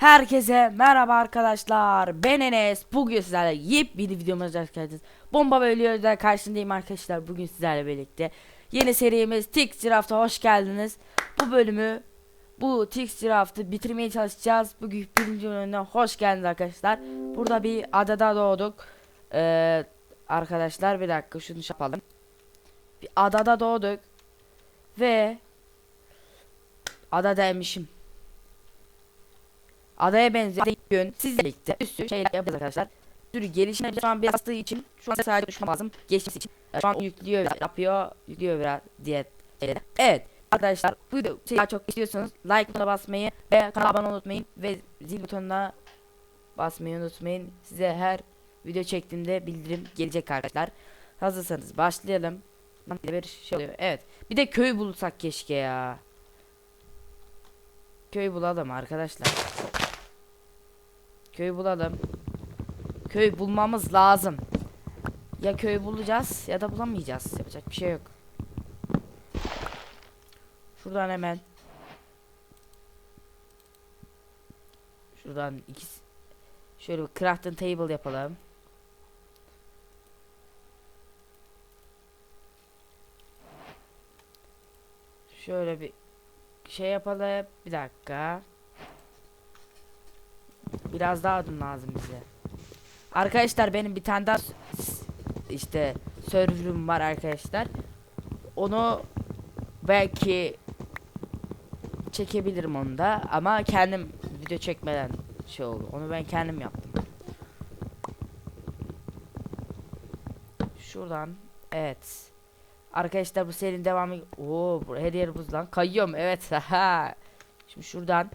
Herkese merhaba arkadaşlar. Ben Enes. Bugün sizlerle yepyeni videomuzda geldiniz. Bomba ve ölüyorlar karşındayım arkadaşlar. Bugün sizlerle birlikte yeni serimiz Tix Giraft'a hoş geldiniz. Bu bölümü bu Tix Giraft'ı bitirmeye çalışacağız. Bugün birinci bölümüne hoş geldiniz arkadaşlar. Burada bir adada doğduk. Ee, arkadaşlar bir dakika şunu şey yapalım. Bir adada doğduk. Ve adadaymışım. Adaya benzeyen gün sizle birlikte bir sürü şeyler yapacağız arkadaşlar. Bir sürü gelişme şu an bastığı için şu an sadece düşman lazım. Geçmesi için şu an yüklüyor yapıyor yüklüyor biraz diye. Evet arkadaşlar bu şey daha çok istiyorsanız like butonuna basmayı ve kanala abone unutmayın ve zil butonuna basmayı unutmayın. Size her video çektiğimde bildirim gelecek arkadaşlar. Hazırsanız başlayalım. Bir şey oluyor. Evet. Bir de köy bulsak keşke ya. Köy bulalım arkadaşlar. Köy bulalım. Köy bulmamız lazım. Ya köy bulacağız ya da bulamayacağız. Yapacak bir şey yok. Şuradan hemen. Şuradan ikisi. Şöyle bir crafting table yapalım. Şöyle bir şey yapalım. Bir dakika. Biraz daha adım lazım bize. Arkadaşlar benim bir tane daha işte server'ım var arkadaşlar. Onu belki çekebilirim onu da ama kendim video çekmeden şey oldu. Onu ben kendim yaptım. Şuradan evet. Arkadaşlar bu serinin devamı Oo her yer buz lan. Kayıyorum evet. Şimdi şuradan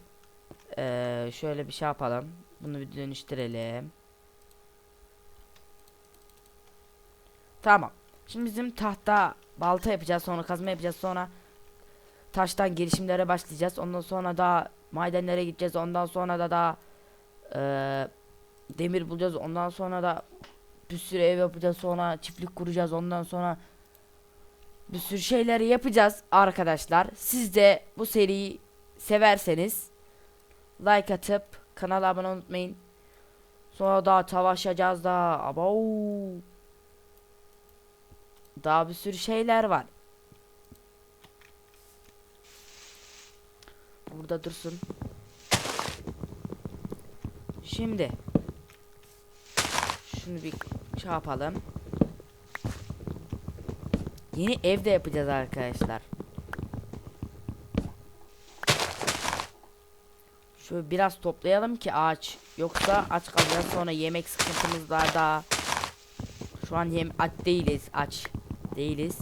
eee, şöyle bir şey yapalım. Bunu bir dönüştürelim. Tamam. Şimdi bizim tahta balta yapacağız sonra kazma yapacağız sonra taştan gelişimlere başlayacağız. Ondan sonra da madenlere gideceğiz. Ondan sonra da daha eee, demir bulacağız. Ondan sonra da bir sürü ev yapacağız. Sonra çiftlik kuracağız. Ondan sonra bir sürü şeyleri yapacağız arkadaşlar. Siz de bu seriyi severseniz like atıp kanala abone unutmayın. Sonra daha savaşacağız daha. Abo. Daha bir sürü şeyler var. Burada dursun. Şimdi şunu bir şey yapalım. Yeni evde yapacağız arkadaşlar. Şöyle biraz toplayalım ki ağaç. Yoksa aç kalacağız sonra yemek sıkıntımız var daha. Şu an yem aç değiliz aç değiliz.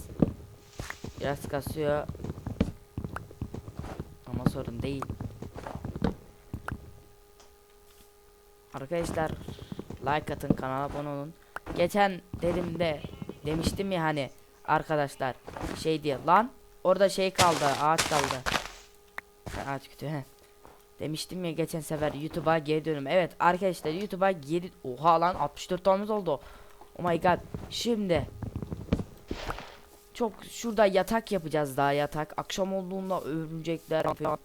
Biraz kasıyor. Ama sorun değil. Arkadaşlar like atın kanala abone olun. Geçen dedim de demiştim ya hani arkadaşlar şey diye lan orada şey kaldı ağaç kaldı. Ağaç kötü he. Demiştim ya geçen sefer YouTube'a geri dönüm. Evet arkadaşlar YouTube'a geri oha lan 64 tonumuz oldu. Oh my god. Şimdi çok şurada yatak yapacağız daha yatak. Akşam olduğunda örümcekler falan.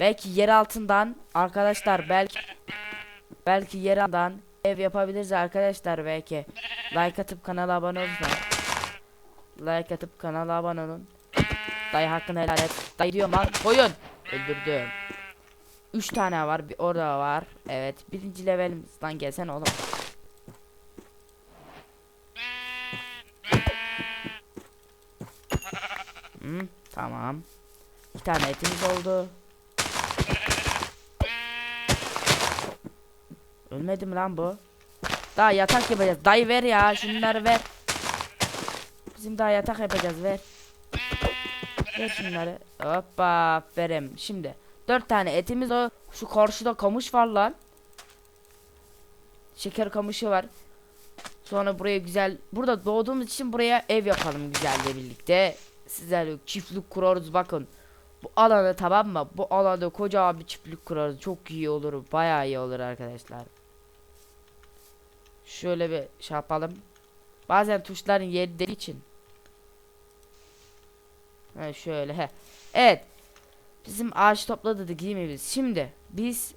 Belki yer altından arkadaşlar belki belki yer altından ev yapabiliriz arkadaşlar belki. Like atıp kanala abone olun. Like atıp kanala abone olun. Dayı hakkını helal et. Dayı diyorum lan koyun. Öldürdüm. 3 tane var. Bir orada var. Evet. Birinci levelimizden gelsen oğlum. Hı, tamam. İki tane etimiz oldu. Ölmedi mi lan bu? Daha yatak yapacağız. Dayı ver ya. Şunları ver. Bizim daha yatak yapacağız. Ver. Ver şunları. Hoppa. Aferin. Şimdi. Dört tane etimiz o. Şu karşıda kamış var lan. Şeker kamışı var. Sonra buraya güzel. Burada doğduğumuz için buraya ev yapalım güzelle birlikte. Sizlerle çiftlik kurarız bakın. Bu alanı tamam mı? Bu alanda koca bir çiftlik kurarız. Çok iyi olur. Bayağı iyi olur arkadaşlar. Şöyle bir şey yapalım. Bazen tuşların yeri deli için. Ha şöyle he. Evet. Bizim ağaç topladık değil mi biz? Şimdi biz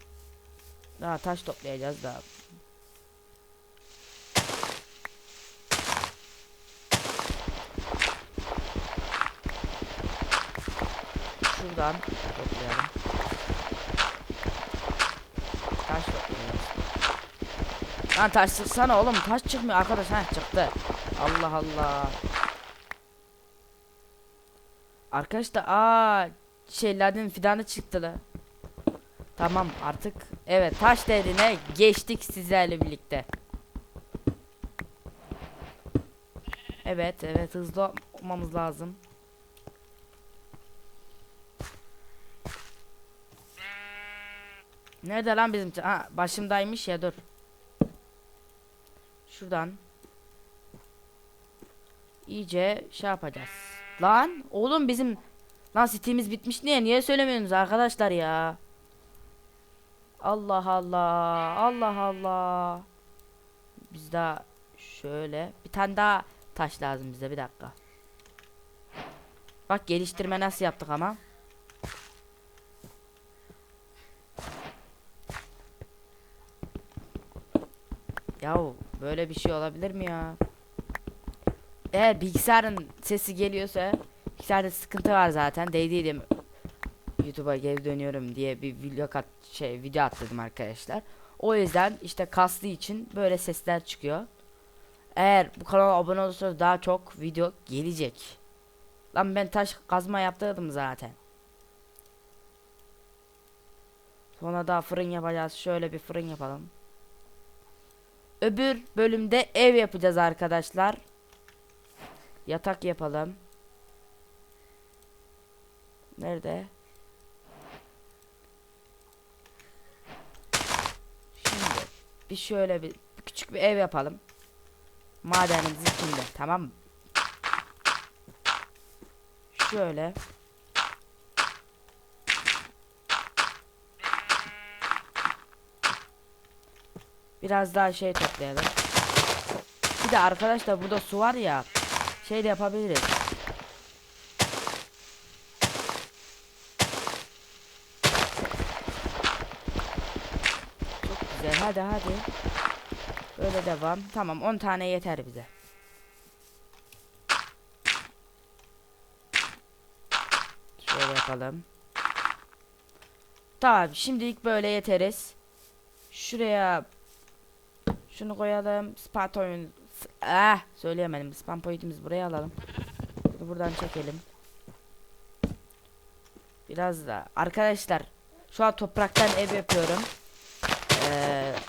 Daha taş toplayacağız daha. Şuradan toplayalım. Taş toplayacağız. Lan taş sıksana oğlum taş çıkmıyor arkadaş ha çıktı. Allah Allah. Arkadaşlar aa şeylerden fidanı çıktı la. Tamam artık evet taş devrine geçtik sizlerle birlikte. Evet evet hızlı olmamız lazım. Nerede lan bizim? Ha başımdaymış ya dur. Şuradan. İyice şey yapacağız. Lan oğlum bizim lan sitemiz bitmiş niye? Niye söylemiyorsunuz arkadaşlar ya? Allah Allah. Allah Allah. Biz daha şöyle bir tane daha taş lazım bize bir dakika. Bak geliştirme nasıl yaptık ama. Yahu böyle bir şey olabilir mi ya? Eğer bilgisayarın sesi geliyorsa bilgisayarda sıkıntı var zaten. Değdiydim YouTube'a geri dönüyorum diye bir video kat şey video attırdım arkadaşlar. O yüzden işte kaslı için böyle sesler çıkıyor. Eğer bu kanala abone olursanız daha çok video gelecek. Lan ben taş kazma yaptırdım zaten. Sonra daha fırın yapacağız. Şöyle bir fırın yapalım. Öbür bölümde ev yapacağız arkadaşlar. Yatak yapalım. Nerede? Şimdi bir şöyle bir küçük bir ev yapalım. Madenimiz içinde tamam mı? Şöyle. Biraz daha şey toplayalım. Bir de arkadaşlar burada su var ya. Şey de yapabiliriz. Çok güzel. Hadi hadi. Böyle devam. Tamam 10 tane yeter bize. Şöyle yapalım. Tamam şimdilik böyle yeteriz. Şuraya şunu koyalım. Spat oyun. Ah söyleyemedim. Spam pointimizi buraya alalım. Bunu buradan çekelim. Biraz da arkadaşlar şu an topraktan ev yapıyorum.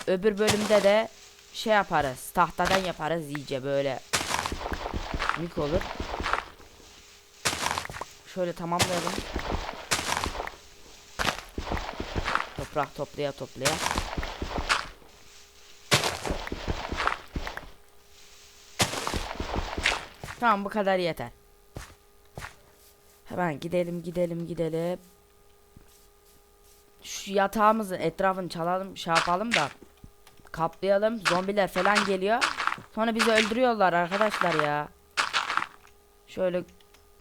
Öbür bölümde de şey yaparız. Tahtadan yaparız iyice böyle. Mük olur. Şöyle tamamlayalım. Toprak toplaya toplaya. Tamam bu kadar yeter. Hemen gidelim gidelim gidelim. Şu yatağımızın etrafını çalalım şey yapalım da kaplayalım. Zombiler falan geliyor. Sonra bizi öldürüyorlar arkadaşlar ya. Şöyle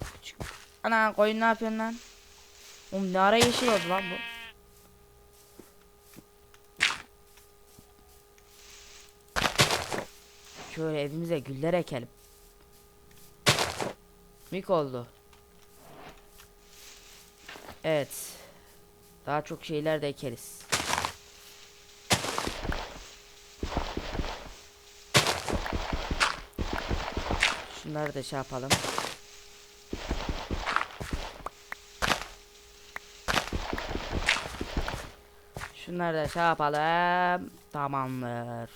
küçük. Ana koyun ne yapıyorsun lan? Oğlum ne ara yeşil oldu lan bu? Şöyle evimize güller ekelim. Mik oldu. Evet. Daha çok şeyler de ekeriz. Şunları da şey yapalım. Şunları da şey yapalım. Tamamdır.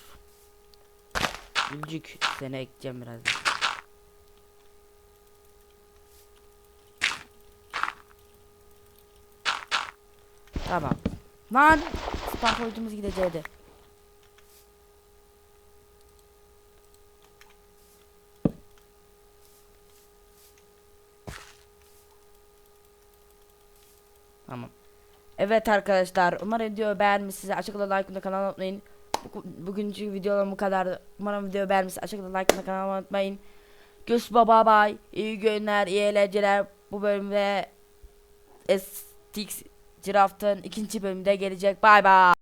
Gülcük seni ekeceğim birazdan. Tamam. Lan koydumuz gideceğiydi. Tamam. Evet arkadaşlar umarım video beğenmişsiniz. Açıkta like ve kanalıma unutmayın. Bu, bugünkü videolarım bu kadar. Umarım video beğenmişsiniz. Açıkta like ve kanalıma unutmayın. Göz baba bay. İyi günler, iyi eğlenceler. Bu bölümde STX Giraft'ın ikinci bölümünde gelecek. Bay bay.